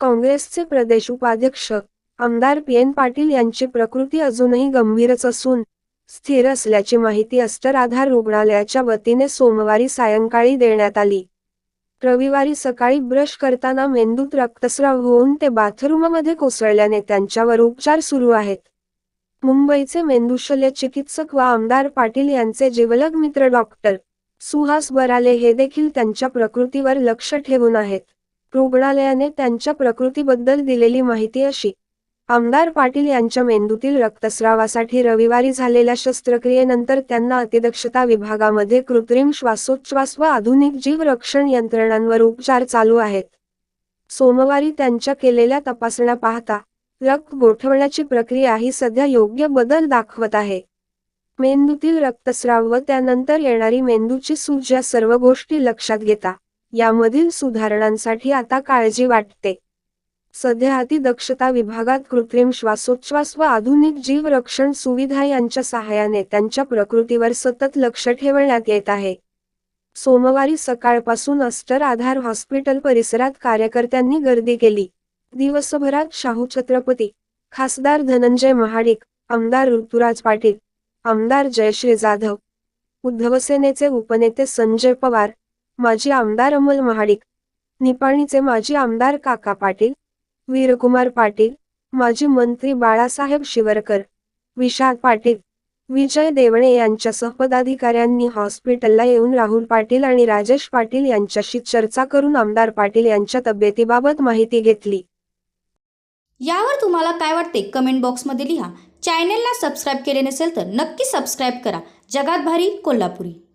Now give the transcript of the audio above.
काँग्रेसचे प्रदेश उपाध्यक्ष आमदार पी एन पाटील यांची प्रकृती अजूनही गंभीरच असून स्थिर असल्याची माहिती अस्टर आधार रुग्णालयाच्या वतीने सोमवारी सायंकाळी देण्यात आली. रविवारी सकाळी ब्रश करताना मेंदूत रक्तस्राव होऊन ते बाथरूममध्ये कोसळल्याने त्यांच्यावर उपचार सुरू आहेत. मुंबईचे मेंदूशल्य चिकित्सक व आमदार पाटील यांचे जिवलग मित्र डॉक्टर सुहास बराले हे देखील त्यांच्या प्रकृतीवर लक्ष ठेवून आहेत. रुग्णालयाने त्यांच्या प्रकृतीबद्दल दिलेली माहिती अशी. आमदार पाटील यांच्या मेंदूतील रक्तस्रावासाठी रविवारी झालेल्या शस्त्रक्रियेनंतर त्यांना अतिदक्षता विभागामध्ये कृत्रिम श्वासोच्छ्वास व आधुनिक जीवरक्षण यंत्रणांवर उपचार चालू आहेत. सोमवारी त्यांच्या केलेल्या तपासण्या पाहता रक्त गोठवण्याची प्रक्रिया ही सध्या योग्य बदल दाखवत आहे. मेंदूतील रक्तस्राव व त्यानंतर येणारी मेंदूची सूज या सर्व गोष्टी लक्षात घेता. यामधील सुधारणांसाठी आता काळजी वाटते. सध्या अतिदक्षता विभागात कृत्रिम श्वासोच्छ्वास व आधुनिक जीवरक्षण सुविधा यांच्या सहाय्याने त्यांच्या प्रकृतीवर सतत लक्ष ठेवण्यात येत आहे. सोमवारी सकाळपासून अस्टर आधार हॉस्पिटल परिसरात कार्यकर्त्यांनी गर्दी केली. दिवसभरात शाहू छत्रपती खासदार धनंजय महाडिक आमदार ऋतुराज पाटील आमदार जयश्री जाधव उद्धवसेनेचे उपनेते संजय पवार माजी आमदार अमोल महाडिक निपाणीचे माजी आमदार काका पाटील वीरकुमार पाटील माजी मंत्री बाळासाहेब शिवरकर विशाल पाटील विजय देवणे यांच्यासह पदाधिकाऱ्यांनी हॉस्पिटलला येऊन राहुल पाटील आणि राजेश पाटील यांच्याशी चर्चा करून आमदार पाटील यांच्या तब्येतीबाबत माहिती घेतली. यावर तुम्हाला काय वाटते कमेंट बॉक्समध्ये लिहा. चॅनेलला सबस्क्राईब केले नसेल तर नक्की सबस्क्राईब करा. जगात भारी कोल्हापुरी.